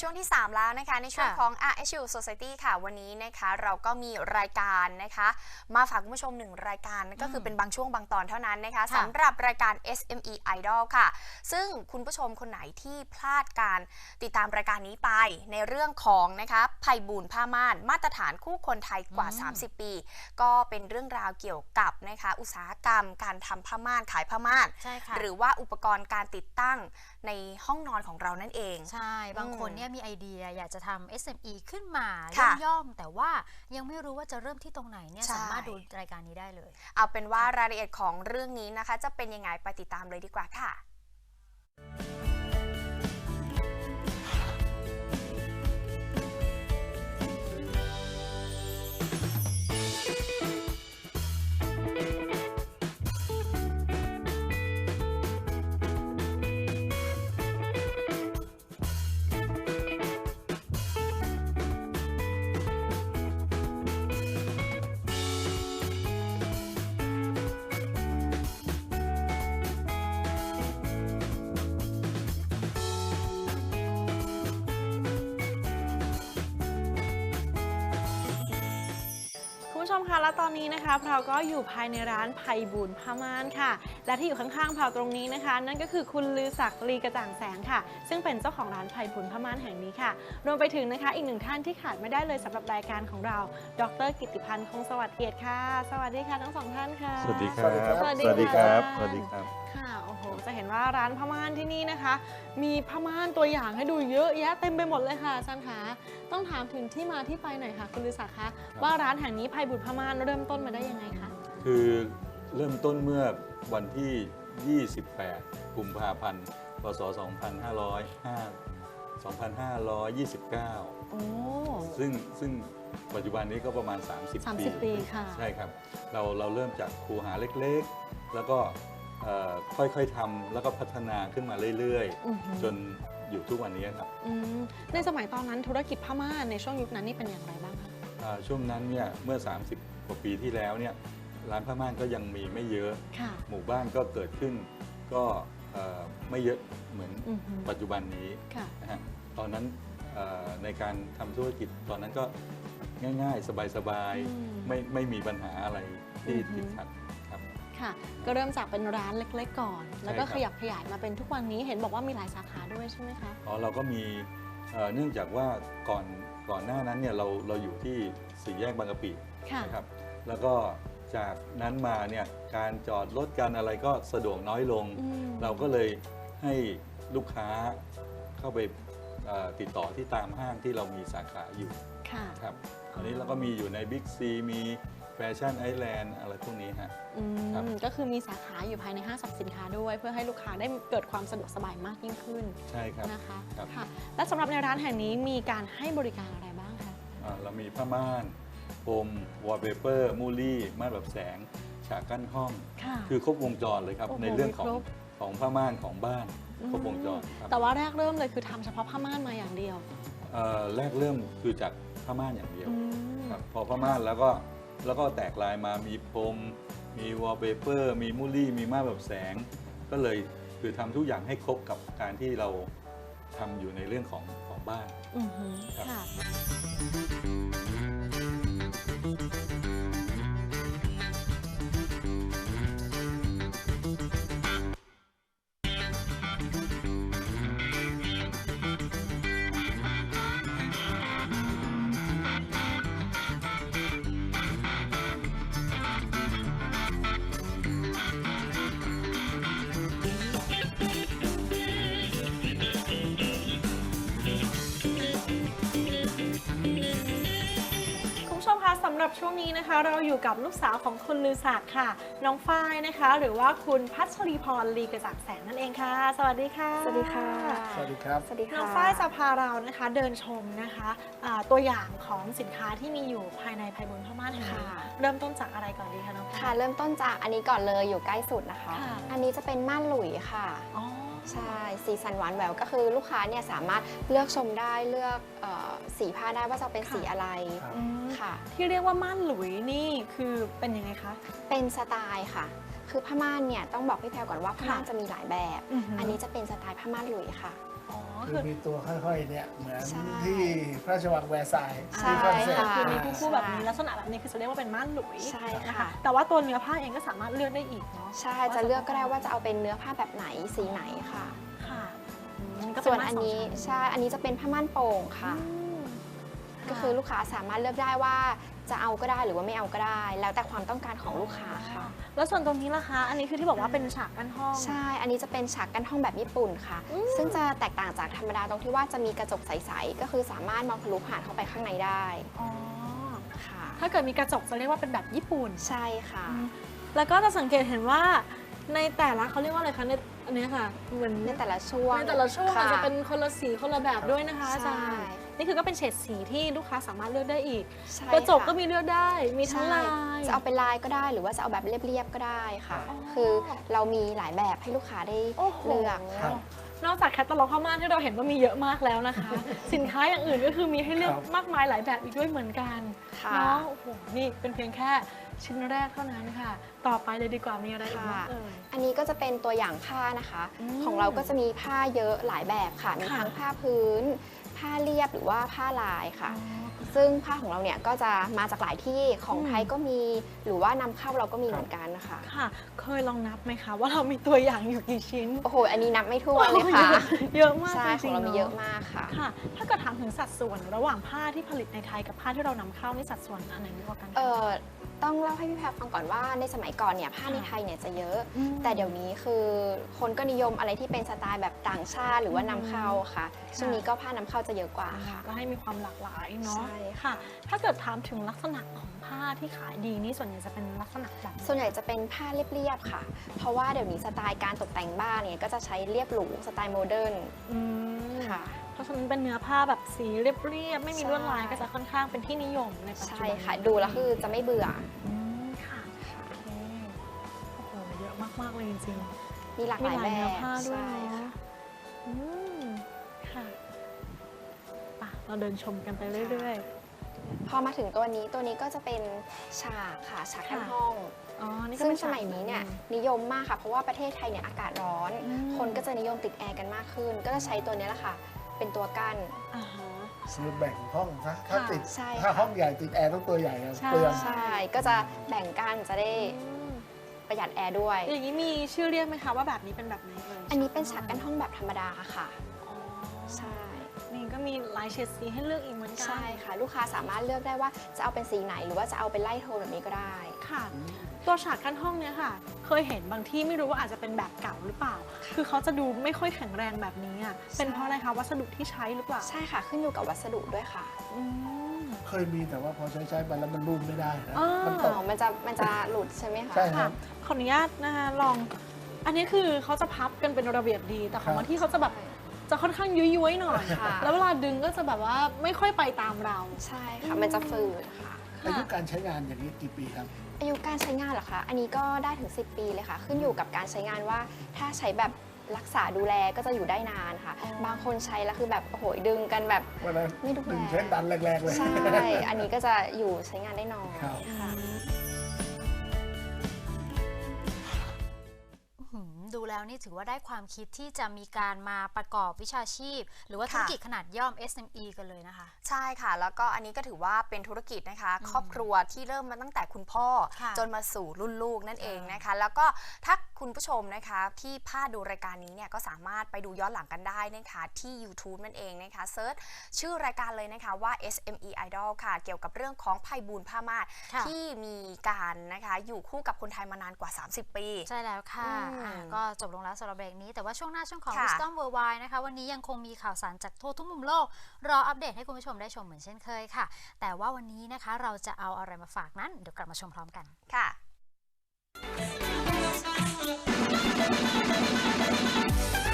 ช่วงที่ 3 แล้วนะคะ ในช่วงค่ะของ RSU Society ค่ะ วันนี้นะคะเราก็มีรายการนะคะ มาฝากคุณผู้ชมหนึ่งรายการนั่นก็คือเป็นบางช่วงบางตอนเท่านั้นนะคะค่ะสำหรับรายการ SME Idol ค่ะ ซึ่งคุณผู้ชมคนไหนที่พลาดการติดตามรายการนี้ไป ในเรื่องของนะคะภัยบูลย์ผ้าม่านมาตรฐานคู่คนไทยกว่าอืม30 ปี ก็เป็นเรื่องราวเกี่ยวกับนะคะอุตสาหกรรมการทำผ้าม่านขายผ้าม่านใช่ค่ะหรือว่าอุปกรณ์การติดตั้งในห้องนอนของเรานั่นเอง ใช่บางคนอืมเนี่ยมีไอเดียอยากจะทำ SME ขึ้นมาค่ะย่อมๆแต่ว่ายังไม่รู้ว่าจะเริ่มที่ตรงไหนเนี่ยใช่สามารถดูรายการนี้ได้เลย เอาเป็นว่ารายละเอียดของเรื่องนี้นะคะ จะเป็นยังไงไปติดตามเลยดีกว่าค่ะ ผู้ชมคะและตอนนี้นะคะเราก็อยู่ภายในร้านไพบุญผ้าม่านค่ะ และที่อยู่ข้างๆเราตรงนี้นะคะ นั่นก็คือคุณลือศักดิ์ลีกระจ่างแสงค่ะ ซึ่งเป็นเจ้าของร้านไพบุญผ้าม่านแห่งนี้ค่ะ รวมไปถึงนะคะ อีกหนึ่งท่านที่ขาดไม่ได้เลยสำหรับรายการของเรา ดร กิตติพันธ์คงสวัสดิ์เกียรติค่ะ สวัสดีค่ะทั้งสองท่านค่ะ สวัสดีครับ สวัสดีสวัสดีครับค่ะสวัสดีครับ นว่าร้านผ้าม่านที่นี่นะคะ มีผ้าม่านตัวอย่างให้ดูเยอะแยะเต็มไปหมดเลยค่ะอาจารย์คะต้องถามถึงที่มาที่ไปหน่อยค่ะคุณลือศักดิ์คะว่าร้านแห่งนี้ไพบุญผ้าม่านเริ่มต้นมาได้ยังไงคะคือเริ่มต้นเมื่อวันที่ 28 กุมภาพันธ์ พศ 2505 2529โอ้ซึ่งซึ่งปัจจุบันนี้ก็ประมาณ 30 ปี 30 ปีค่ะ ใช่ครับ เราเราเริ่มจากคูหาเล็กๆ แล้วก็ เอ่อค่อยๆทำแล้วก็พัฒนาขึ้นมาเรื่อยอือหือ ๆ จนอยู่ทุกวันนี้ครับอืมในสมัยตอนนั้นธุรกิจผ้าม่านในช่วงยุคนั้นนี่เป็นอย่างไรบ้างคะอ่าช่วงนั้นเนี่ยเมื่อ 30 กว่าปีที่แล้วเนี่ยร้านผ้าม่านก็ยังมีไม่เยอะ ค่ะหมู่บ้านก็เกิดขึ้นก็เอ่อไม่เยอะเหมือนอือหือปัจจุบันนี้ค่ะ นะฮะตอนนั้นเอ่อในการทำธุรกิจตอนนั้นก็ง่ายๆ สบายอืมๆ ไม่ไม่มีปัญหาอะไรที่อือฮึ ติดขัด ครับค่ะ ก็เริ่มจากเป็นร้านเล็กๆก่อน แล้วก็ใช่ครับขยับขยายมาเป็นทุกวันนี้เห็นบอกว่ามีหลายสาขาด้วยใช่ไหมคะ อ๋อเราก็มีเอ่อเนื่องจากว่าก่อนก่อนหน้านั้นเนี่ยเราเราอยู่ที่สี่แยกบางกะปิค่ะ นะครับแล้วก็จากนั้นมาเนี่ยการจอดรถการอะไรก็สะดวกน้อยลง อืม เราก็เลยให้ลูกค้าเข้าไปเอ่อติดต่อที่ตามห้างที่เรามีสาขาอยู่ค่ะ ครับตอนนี้เราก็มีอยู่ในบิ๊กซีมี แฟชั่นไอแลนด์อะไรพวกนี้ฮะ อืครับมก็คือมีสาขาอยู่ภายในห้างสรรพสินค้าด้วย เพื่อให้ลูกค้าได้เกิดความสะดวกสบายมากยิ่งขึ้นใช่ครับ นะคะครับ ค่ะ และสำหรับในร้านแห่งนี้มีการให้บริการอะไรบ้างคะ อ่าเรามีผ้าม่านพรมวอลเปเปอร์มูลี่ม่านแบบแสง ฉากกั้นห้อง ค่ะ คือครบวงจรเลยครับ โอ้โหในเรื่องของครบ ของผ้าม่านของบ้านครบวงจรครับแต่ว่าแรกเริ่มเลยคือทำเฉพาะผ้าม่านมาอย่างเดียว เอ่อแรกเริ่มคือจากผ้าม่านอย่างเดียว อืม ครับพอผ้าม่านแล้วก็ แล้วก็แตกลายมามีพรม มีวอลเปเปอร์ มีมูลลี่ มีม่านแบบแสง ก็เลยคือทำทุกอย่างให้ครบกับการที่เราทำอยู่ในเรื่องของของบ้าน อือหือครับ ค่ะ รับช่วงนี้นะคะเราอยู่กับลูกสาวของคุณลือศักดิ์ค่ะ น้องฝ้ายนะคะ หรือว่าคุณพัชรีพรลีกระจ่างแสงนั่นเองค่ะ สวัสดีค่ะ สวัสดีค่ะ สวัสดีครับ สวัสดีค่ะ น้องฝ้ายจะพาเรานะคะเดินชมนะคะอ่าตัวอย่างของสินค้าที่มีอยู่ภายในภัยบุญพม่านแห่งนี้ค่ะเริ่มต้นจากอะไรก่อนดีคะน้องฝ้ายค่ะ เริ่มต้นจากอันนี้ก่อนเลยอยู่ใกล้สุดนะคะค่ะอันนี้จะเป็นม่านหลุยค่ะอ๋อ ใช่สีสันหวานแหววก็คือลูกค้าเนี่ยสามารถเลือกชมได้เลือกเออสีผ้าได้ว่าจะเป็นสีอะไรครับ อืมค่ะ ที่เรียกว่าม่านหลุยนี่คือเป็นยังไงคะ เป็นสไตล์ค่ะ คือผ้าม่านเนี่ยต้องบอกพี่แพรก่อนว่าผ้าม่านค่ะจะมีหลายแบบ อือหืออั อันนี้จะเป็นสไตล์ผ้าม่านหลุยค่ะอ๋อ คืคืออมีตัวค่อยๆเนี่ยเหมือนใช่ที่พระราชวังแวร์ไซน์ใช่ที่ฝรั่งเศสค่ะคือมีอ่าคู่ๆแบบนี้ลักษณะแบบนี้คือจะเรียกว่าเป็นม่านหลุยใช่นค่ะแต่ว่าตัวเนื้อผ้าเองก็สามารถเลือกได้อีกเนาะใช่จะเลือกก็ได้ว่าจะเอาเป็นเนื้อผ้าแบบไหนสีไหนค่ะค่ะอืมก็เป็ส่วนม่าอันนี้สงชั้ใช่อันนี้จะเป็นผ้าม่านโป่งค่ะอืม ก็คือลูกค้าสามารถเลือกได้ว่าจะเอาก็ได้หรือว่าไม่เอาก็ได้ แล้วแต่ความต้องการของลูกค้าค่ะ แล้วส่วนตรงนี้ล่ะคะ อันนี้คือที่บอกว่าเป็นฉากกั้นห้อง ใช่ อันนี้จะเป็นฉากกั้นห้องแบบญี่ปุ่นค่ะอืมซึ่งจะแตกต่างจากธรรมดาตรงที่ว่าจะมีกระจกใสๆ ก็คือสามารถมองทะลุผ่านเข้าไปข้างในได้อ๋อค่ะ ถ้าเกิดมีกระจกจะเรียกว่าเป็นแบบญี่ปุ่น ใช่ค่ะอืมแล้วก็จะสังเกตเห็นว่าในแต่ละเขาเรียกว่าอะไรคะในอันเนี้ยค่ะเหมือนในแต่ละช่วงในแต่ละช่วงค่อาจจะเป็นคนละสีคนละแบบด้วยนะคะอาจารใช่ย์ นี่คือก็เป็นเฉดสีที่ลูกค้าสามารถเลือกได้อีก ใช่กระจกค่ก็มีเลือกได้ มีทั้งใช่ลายจะเอาเป็นลายก็ได้หรือว่าจะเอาแบบเรียบๆก็ได้ค่ะ อ๋อ คือเรามีหลายแบบให้ลูกค้าได้โอ้โหเลือกครับนอกจากแคตตาล็อกผ้าม่านที่เราเห็นว่ามีเยอะมากแล้วนะคะ สินค้าอย่างอื่นก็คือมีให้เลือกครับ มากมายหลายแบบอีกด้วยเหมือนกันค่ะ เนาะโอ้โหนี่เป็นเพียงแค่ชิ้นแรกเท่านั้นค่ะ ต่อไปเลยดีกว่ามีอะไรอีกบ้างค่ะเอ่ย อันนี้ก็จะเป็นตัวอย่างผ้านะคะ อืมของเราก็จะมีผ้าเยอะหลายแบบค่ะ มีค่ะทั้งผ้าพื้น ผ้าเรียบหรือว่าผ้าลายค่ะ ซึ่งผ้าของเราเนี่ยก็จะมาจากหลายที่ของอืมไทยก็มี หรือว่านำเข้าเราก็มีเหมือนกันนะคะค่ะ เคยลองนับไหมคะว่าเรามีตัวอย่างอยู่กี่ชิ้นโอ้โหอันนี้นับไม่ถ้วนเลยค่ะ เยอะมากใช่จขริองงๆเรามีนเยอะมากค่ะค่ะ ถ้าเกิดถามถึงสัดส่วน ระหว่างผ้าที่ผลิตในไทยกับผ้าที่เรานำเข้านี่สัดส่วนอันไหนมากกว่ากันคะเอ่อ ต้องเล่าให้พี่แพรฟังก่อนว่าในสมัยก่อนเนี่ยผ้าในไทยเนี่ยจะเยอะ แต่เดี๋ยวนี้คือคนก็นิยมอะไรที่เป็นสไตล์แบบต่างชาติหรือว่านำเข้าค่ะช่วงนี้ก็ผ้านำเข้าจะเยอะกว่าค่ะก็ให้มีความหลากหลายเนาะใช่ค่ะค่ะ ถ้าเกิดถามถึงลักษณะของผ้าที่ขายดีนี่ส่วนใหญ่จะเป็นลักษณะแบบไส่วนใหญ่จะเป็นผ้าเรียบๆค่ะ เพราะว่าเดี๋ยวนี้สไตล์การตกแต่งบ้านเนี่ยก็จะใช้เรียบหรูสไตล์โมเดิร์นอืม ค่ะ เพราะฉะนั้นเป็นเนื้อผ้าแบบสีเรียบๆไม่มีใช่ลวดลายก็จะค่อนข้างเป็นที่นิยมในปัจจุใช่บันค่ะ ดูแล้วคือจะไม่เบื่ออืมค่ะโอเคโอ้โหเยอะมากๆเลยจริงมีหลากๆหลายแบเนื้อบผ้าด้วยใช่เนาะค่ะอืมค่ะไปเราเดินชมกันไปเรื่อย พอมาถึงตัวนี้ตัวนี้ก็จะเป็นฉากค่ะฉากกั้นค่ะห้องๆอ๋อนี่ก็ ซึ่งเป็นสมัยนี้เนี่ยฉากนิยมมากค่ะ เพราะว่าประเทศไทยเนี่ยอากาศร้อนอืมคนก็จะนิยมติดแอร์กันมากขึ้น ก็จะใช้ตัวนี้แหละค่ะ เป็นตัวกั้นอ่าฮะคือแบ่งห้องซะถ้าค่ะติดใช่ถ้าค่ะห้องใหญ่ติดแอร์ต้องตัวใหญ่อะใช่เปลืองใช่ก็จะแบ่งกันจะได้อืมประหยัดแอร์ด้วย อย่างนี้มีชื่อเรียกไหมคะว่าแบบนี้เป็นแบบไหนเลยอันนี้เป็นฉากกั้นห้องแบบธรรมดาค่ะอ๋อใช่นี่ก็ มีหลายเฉดสีให้เลือกอีกเหมือนกัใช่ค่ะ ลูกค้าสามารถเลือกได้ว่าจะเอาเป็นสีไหน หรือว่าจะเอาเป็นไล่โทนแบบนี้ก็ได้ค่ะ ตัวฉากกั้นห้องเนี่ยค่ะ เคยเห็นบางที่ไม่รู้ว่าอาจจะเป็นแบบเก่าหรือเปล่า คือเขาจะดูไม่ค่อยแข็งแรงแบบนี้อะเป็นเพราะอะไรคะวัสดุที่ใช้หรือเปล่าใช่ค่ะ ขึ้นอยู่กับวัสดุด้วยค่ะอืมเคยมีแต่ว่าพอใช้ใช้ไปแล้วมันรูมไม่ได้นะอ่ามัมันตอ๋กอมันจะมันจะหลุดใช่ไหมคะใช่คค่ะรับขออนุญาตนะคะลอง อันนี้คือเขาจะพับกันเป็นระเบียบดีแต่ของครับบางที่เขาจะแบบ จะค่อนข้างยุ้ยๆหน่อยค่ะ แล้วเวลาดึงก็จะแบบว่าไม่ค่อยไปตามเรา ใช่ค่ะ มันจะฝืดค่ะ อายุการใช้งานอย่างนี้กี่ปีครับ อายุการใช้งานเหรอคะ อันนี้ก็ได้ถึง 10 ปีเลยค่ะ ขึ้นอยู่กับการใช้งานว่าถ้าใช้แบบรักษาดูแลก็จะอยู่ได้นานค่ะอ๋อบางคนใช้แล้วคือแบบโอ้โหดึงกันแบบวันนั้นไม่ดูแลดึงเส้นดันแรงๆเลย ใช่ อันนี้ก็จะอยู่ใช้งานได้นานครับค่ะ แล้วนี่ถือว่าได้ความคิดที่จะมีการมาประกอบวิชาชีพ หรือว่าค่ะธุรกิจขนาดย่อม SME กันเลยนะคะ ใช่ค่ะ แล้วก็อันนี้ก็ถือว่าเป็นธุรกิจนะคะอืมครอบครัวที่เริ่มมาตั้งแต่คุณพ่อค่ะจนมาสู่รุ่นลูกนั่นเองใช่นะคะ แล้วก็ถ้าคุณผู้ชมนะคะที่พลาดดูรายการนี้เนี่ยก็สามารถไปดูย้อนหลังกันได้นะคะที่ YouTube นั่นเองนะคะเซิร์ชชื่อรายการเลยนะคะว่า SME Idol ค่ะ เกี่ยวกับเรื่องของภัยบูลย์ผ้าม่านค่ะที่มีการนะคะอยู่คู่กับคนไทยมานานกว่า 30 ปี ใช่แล้วค่ะอืมอ่าก็จบลงแล้วสำหรับเบรกนี้ แต่ว่าช่วงหน้าช่วงของ Wisdom Worldwide นะคะ วันนี้ยังคงมีข่าวสารจากทั่วทุกมุมโลก รออัปเดตให้คุณผู้ชมได้ชมเหมือนเช่นเคยค่ะ แต่ว่าวันนี้นะคะเราจะเอาอะไรมาฝากนั้น เดี๋ยวกลับมาชมพร้อมกันค่ะ Thank you.